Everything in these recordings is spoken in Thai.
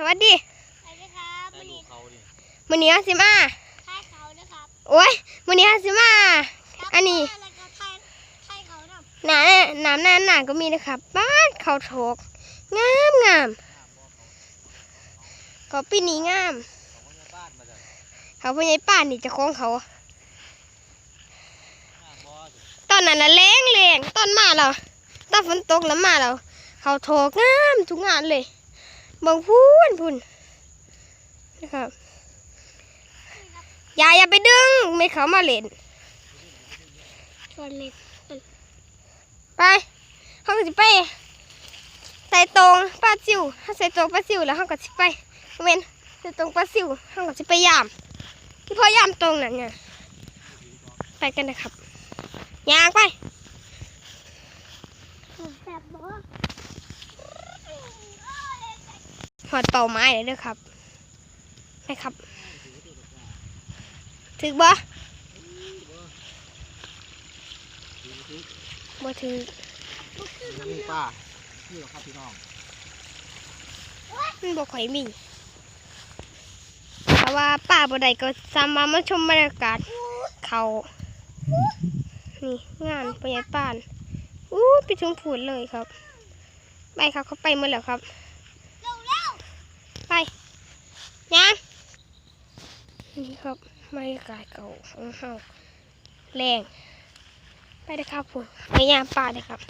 สวัสดีสวัสดีครับได้วันลูนี้กเขาดิมื้อนี้เราสิมาไทยเขานะครับโอ้ยมื้อนี้เราสิมาอันนี้แล้วก็ไทยไทยเขาเนาะหนาน้ำหน้าหนาก็มีนะครับบ้านเขาโถกงามงามเขาปีนี้งามเขาก็จะบ้านมาจากเขาพ่อใหญ่ป้านนี่เจะคล้าของเขาหน้าบ่อสิตอนนั้นน่ะแรงแรงตอนมาเราตอนฝนตกแล้วมาเราเขาโถกงามทุกงานเลยเบางพูนพูนนะครับอย่าอย่าไปดึงไม่เขามาเล่นชวนเล็กไปเขาก็สิไปใส่ตรงปลาซิวถ้าใส่ตรงปลาซิวแล้วเขาก็สิไปเว้นใส่ตรงปลาซิวเขาก็สิไปยามที่พ่อยามตรงนั้นเนี่ยไปกันนะครับยางไป แซ่บบ่ หอดเป่าไม้เลยเด้อครับไปครับ ถึกบ่บ่ถึกนี่ป้านี่เหรอครับพี่น้องมันบ่ค่อยมีเพราะว่าป่าบ่ได้ก็สามารถมาชมบรรยากาศเขานี่งานปยายป่านอู้ไปถึงผูดเลยครับ ไปครับเขาไปหมดแล้วครับ เร็วเร็ว ไป ยังนี่ครับบรรยากาศเก่าของเฮาแรงไปเลยครับผมไปยามป่าเลยครับ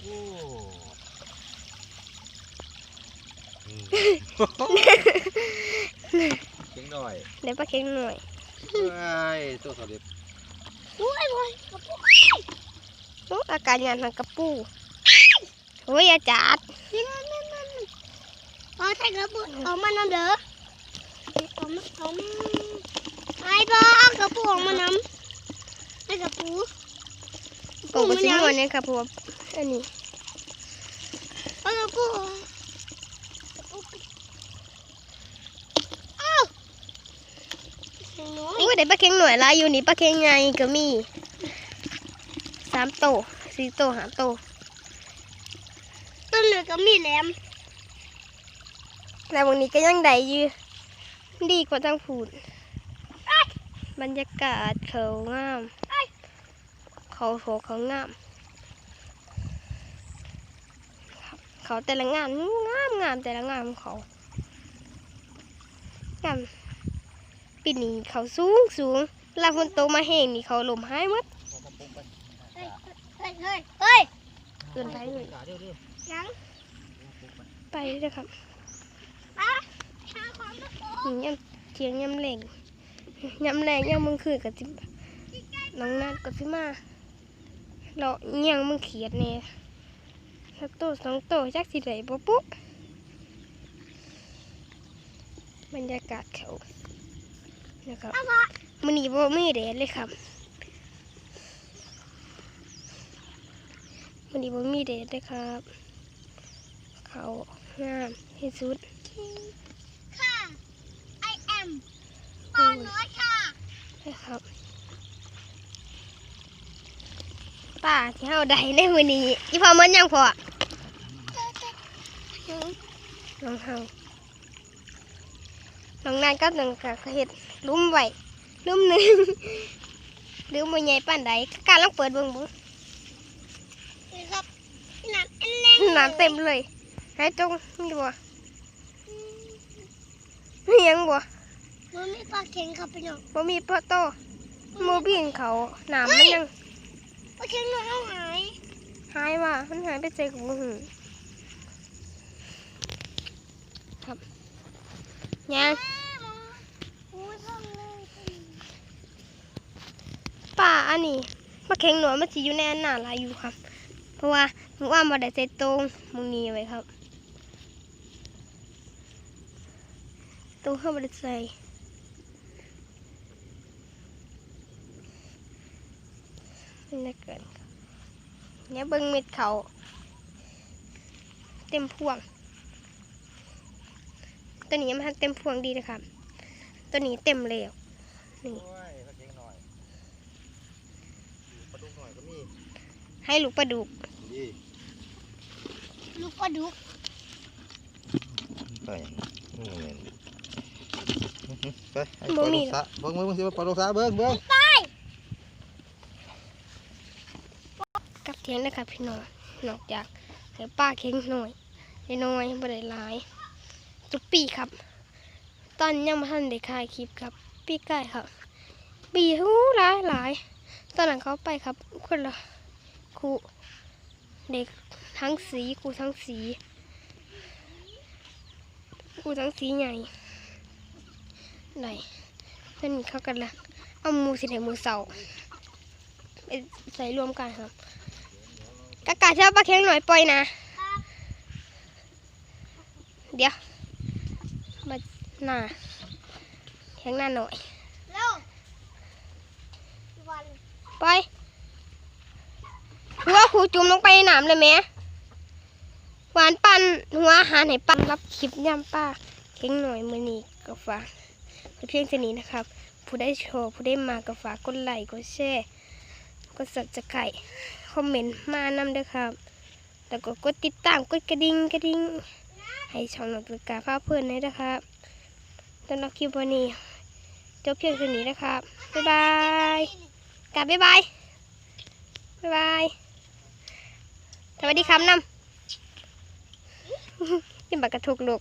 โอ้เสียงหน่อยเดี๋ยวปลาเค็งหน่อยเฮ้ยตัวสลิดอุ้ยบอยกระปุกโอ้อาการงานทางกระปู โอ้ยอาจารย์นี่นั่นนั่นนั่นเอาไทยกระปุกเอามานำเด้อเอามาเอามาไอ้บอเอากระปุกออกมานำไอ้กระปุกปกติหมดเนี่ยครับเพราะว่าอันนี้เอากระปุกเอ้าเสียงน้อยโอ้ยได้ปลาเค็งหน่อยลายอยู่นี่ปลาเค็งไงก็มีสามโตสี่โตห้าโต ต้นเหลือก็มีแหลมแต่วันนี้ก็ยังได้อยู่ดีกว่าทางผูดบรรยากาศเขางาม เขาโถเขางาม เขาแต่ละงานงามงามแต่ละงานของเขางามปีนี้เขาสูงสูงลาฝนตกมาแห้งนี่เขาลมหายหมดเฮ้ยเฮ้ยเฮ้ยเฮ้ยเกินไปเลยเดี๋ ยวเดี๋ยวยังไปเลยครับอะหาของมาโปะนี่ยำเทียงยำแรงยำแรงยำมึงคือกับจิน้องนัดก็สิมาเราเอียงมึงเขียดเนี่ยสักโตสองโตจักสิไหลปุ๊ปุ๊บรรยากาศเขานะครับเอามามันนี้บ่มีแดดเลยครับมันนี้บ่มีแดดเลยครับ เขางามที่สุด ค่ะ I am ปอนน้อยค่ะนะครับป้าที่เฮาได้ในมื้อนี้อีพอมันยังพอน้องเฮาน้องนานก็น้องกะเฮ็ดลุ่มไว้ลุ่มหนึงลืมบ่ใหญ่ปานใดกาลังเปิดเบิ่งบ่นี่ครับพี่น้ำอันแน่น้ำเต็มเลย ให้ตรงนี่บ่มีหยังบ่มันมีปลาเค็งครับพี่น้องบ่มีปลาโตโมบินเขาน้ำมันยังปลาเค็งน้อยเอาหายหายว่ามันหายไปใจกับบ่หูครับยังอุ้ยพังเลยป่าอันนี้ปลาเค็งหนวดมันสิอยู่ในอันหนาหลายอยู่ครับ เพราะว่า หนูว่าบ่ได้ใส่ตรงมึงนี้ไว้ครับตรงเฮาบ่ได้ใส่นี่นะเกินครับเนี่ยเบิ่งเม็ดเขาเต็มพวง ตัวนี้ยังไม่ทันเต็มพวงดีนะครับ ตัวนี้เต็มแล้วโอ้ยก็เสียงหน่อยปลาดุกหน่อยก็มีให้ลูกปลาดุก ดีดุกปลาดุกไปนี่เห็นไปให้ปลาลูกสะเบิ้งเบิ้งเบิ้งสิว่าปลาลูกสะเบิ้งเบิ้งกลับเทียงนะครับพี่น้องนอกจากเดี๋ยวป้าเค้งหน่อยได้น้อยบ่ได้หลายทุกปีครับ ตอนยังมาทันได้คายคลิปครับ ปีใกล้ครับ ปีหูหลายหลาย ตอนนั้นเขาไปครับคนละครู เด็กทั้งสีครูทั้งสีครูทั้งสีใหญ่ไหนเพื่อนเขากันละเอาหมูสิไหนหมูเสาไปใส่รวมกันครับกากาเช้าปลาเค็งหน่อยปล่อยนะ เดี๋ยวมาหน้าแข็งหน้าหน่อยเร็ววันไป ครูจุ่มลงไปในน้ำเลยแหม่หวานปันหัวอาหารให้ปันรับคลิปย่ำป้าเข่งหน่อยมือนี้ก็ฝากไว้เพียงเท่านี้นะครับ ผู้ได้โชว์ผู้ได้มาก็ฝากกดไลค์กดแชร์กดสับสไครคอมเมนต์มานำด้วยครับ แล้วก็กดติดตามกดกระดิ่งกระดิ่งให้ช่องหนังตือกาพาเพื่อนเลยนะครับสำหรับคลิปวันนี้จบเพียงเท่านี้นะครับบ๊ายบายกลับบ๊ายบายบ๊ายบาย สวัสดีครับน้ำกินบักกระทุกลูก